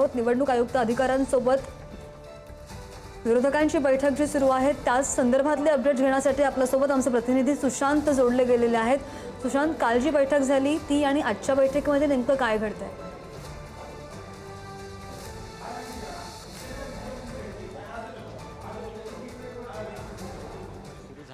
आहोत. निवडणूक आयुक्त अधिकाऱ्यांसोबत विरोधकांची बैठक जी सुरू आहे त्याच संदर्भातले अपडेट घेण्यासाठी आपल्यासोबत आमचे प्रतिनिधी सुशांत जोडले गेलेले आहेत. सुशांत काल जी बैठक झाली ती आणि आजच्या बैठकीमध्ये नेमकं काय घडतंय?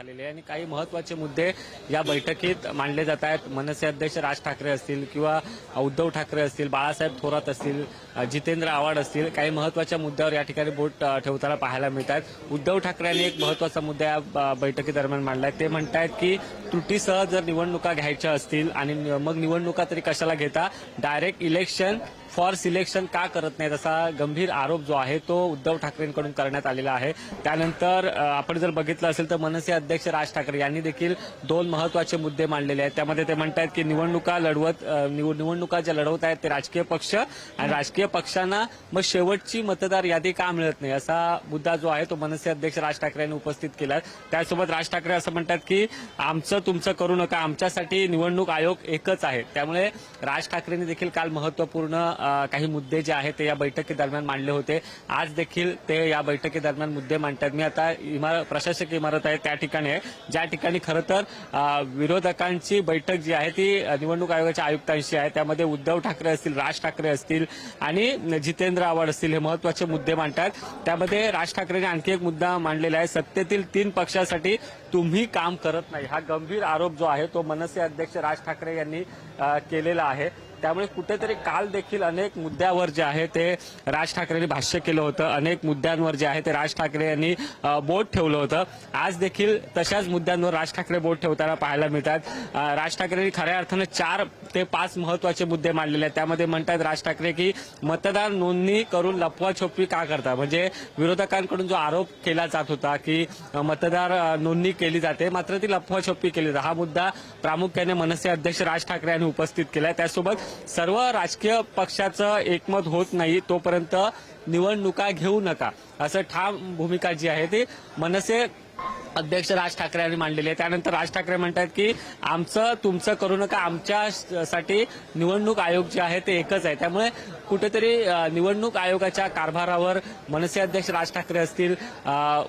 झालेले आहे. आणि काही महत्त्वाचे मुद्दे या बैठकीत मांडले जात आहेत. मनसे अध्यक्ष राज ठाकरे असतील किंवा उद्धव ठाकरे असतील बाळासाहेब थोरात असतील जितेंद्र आव्हाड असतील काही महत्त्वाच्या मुद्द्यावर या ठिकाणी बोट ठेवताना पाहायला मिळतात उद्धव ठाकरेंनी एक महत्त्वाचा मुद्दा या ब- बैठकीदरम्यान मांडलाय ते म्हणतायत की त्रुटीसह जर निवडणुका घ्यायच्या असतील आणि मग निवडणुका तरी कशाला घेता? डायरेक्ट इलेक्शन फॉर सिलेक्शन का करत नाहीत? असा गंभीर आरोप जो आहे तो उद्धव ठाकरेंकडून करण्यात आलेला आहे. त्यानंतर आपण जर बघितलं असेल तर मनसे अध्यक्ष राज ठाकरे यांनी देखील दोन महत्त्वाचे मुद्दे मांडलेले आहेत. त्यामध्ये ते म्हणतात की निवडणुका लढवत निवडणुका ज्या लढवत आहेत ते राजकीय पक्ष आणि राजकीय पक्षांना मग शेवटची मतदार यादी का मिळत नाही असा मुद्दा जो आहे तो मनसे अध्यक्ष राज ठाकरे यांनी उपस्थित केला त्यासोबत राज ठाकरे असं म्हणतात की आमचं तुमचं करू नका आमच्यासाठी निवडणूक आयोग एकच आहे. त्यामुळे राज ठाकरेंनी देखील काल महत्त्वपूर्ण काही मुद्दे जे आहेत ते या बैठकीदरम्यान मांडले होते. आज देखील ते या बैठकीदरम्यान मुद्दे मांडतात. मी आता इमारत प्रशासक इमारत आहे त्या ठिकाणी आहे. ज्या ठिकाणी खरं तर विरोधकांची बैठक जी आहे ती निवडणूक आयोगाच्या आयुक्तांशी आहे. त्यामध्ये उद्धव ठाकरे असतील राज ठाकरे असतील आणि जितेंद्र आव्हाड असतील हे महत्त्वाचे मुद्दे मांडतात. त्यामध्ये राज ठाकरेंनी आणखी एक मुद्दा मांडलेला आहे. सत्तेतील तीन पक्षासाठी तुम्ही काम करत नाही. हा गंभीर आरोप जो आहे तो मनसे अध्यक्ष राज ठाकरे यांनी केलेला आहे. त्यामुळे कुठेतरी काल देखील अनेक मुद्द्यावर जे आहे ते राज ठाकरेंनी भाष्य केलं होतं. अनेक मुद्द्यांवर जे आहे ते राज ठाकरे यांनी बोट ठेवलं होतं. आज देखील तशाच मुद्द्यांवर राज ठाकरे बोट ठेवताना पाहायला मिळतात. राज ठाकरेंनी खऱ्या अर्थानं चार ते पाच महत्त्वाचे मुद्दे मांडलेले आहेत. त्यामध्ये म्हणतात राज ठाकरे की मतदार नोंदणी करून लपवाछोपवी का करता? म्हणजे विरोधकांकडून जो आरोप केला जात होता की मतदार नोंदणी केली जाते मात्र ती लपवाछोपी केली जाते. हा मुद्दा प्रामुख्याने मनसे अध्यक्ष राज ठाकरे यांनी उपस्थित केला त्यासोबत सर्व राजकीय पक्षाचं एकमत होत नाही तोपर्यंत निवडणुका घेऊ नका. असं ठाम भूमिका जी आहे ती मनसे अध्यक्ष राज ठाकरे यांनी मांडलेली आहे. त्यानंतर राज ठाकरे म्हणतात की आमचं तुमचं करू नका. आमच्यासाठी निवडणूक आयोग जे आहे ते एकच आहे. त्यामुळे कुठेतरी निवडणूक आयोगाच्या कारभारावर मनसे अध्यक्ष राज ठाकरे असतील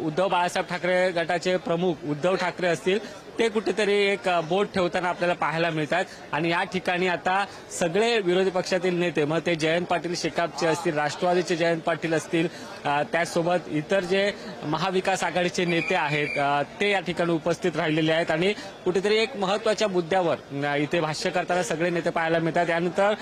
उद्धव बाळासाहेब ठाकरे गटाचे प्रमुख उद्धव ठाकरे असतील ते कुठेतरी एक बोट ठेवताना आपल्याला पाहायला मिळतात. आणि या ठिकाणी आता सगळे विरोधी पक्षातील नेते मग ते जयंत पाटील शेकापचे असतील राष्ट्रवादीचे जयंत पाटील असतील त्याचसोबत इतर जे महाविकास आघाडीचे नेते आहेत ते या ठिकाणी उपस्थित राहिलेले आहेत. आणि कुठेतरी एक महत्त्वाच्या मुद्द्यावर इथे भाष्य करताना सगळे नेते पाहायला मिळतात. त्यानंतर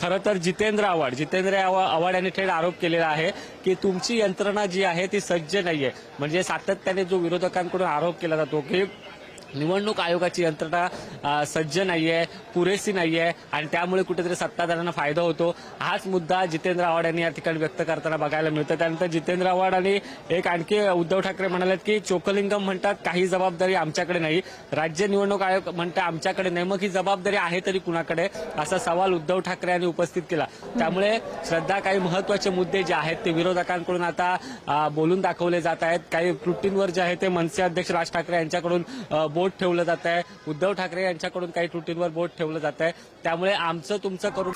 खरं तर जितेंद्र आव्हाड जितेंद्र आव्हाड यांनी थेट आरोप केलेला आहे की तुमची यंत्रणा जी आहे ती सज्ज नाहीये. म्हणजे सातत्याने जो विरोधकांकडून आरोप केला जातो की निवडणूक आयोगाची यंत्रणा सज्ज नाही आहे पुरेशी नाही आहे आणि त्यामुळे कुठेतरी सत्ताधाऱ्यांना फायदा होतो. हाच मुद्दा जितेंद्र आव्हाड यांनी या ठिकाणी व्यक्त करताना बघायला मिळतं त्यानंतर जितेंद्र आव्हाड आणि एक आणखी उद्धव ठाकरे म्हणालेत की चोकलिंगम म्हणतात काही जबाबदारी आमच्याकडे नाही. राज्य निवडणूक आयोग म्हणतात आमच्याकडे नाही. मग ही जबाबदारी आहे तरी कुणाकडे? असा सवाल उद्धव ठाकरे यांनी उपस्थित केला. त्यामुळे श्रद्धा काही महत्त्वाचे मुद्दे जे आहेत ते विरोधकांकडून आता बोलून दाखवले जात आहेत. काही त्रुटींवर जे आहे ते मनसे अध्यक्ष राज ठाकरे यांच्याकडून बोट ठेवलं जात आहे. उद्धव ठाकरे यांच्याकडून काही त्रुटींवर बोट ठेवलं जात आहे. त्यामुळे आमचं तुमचं करून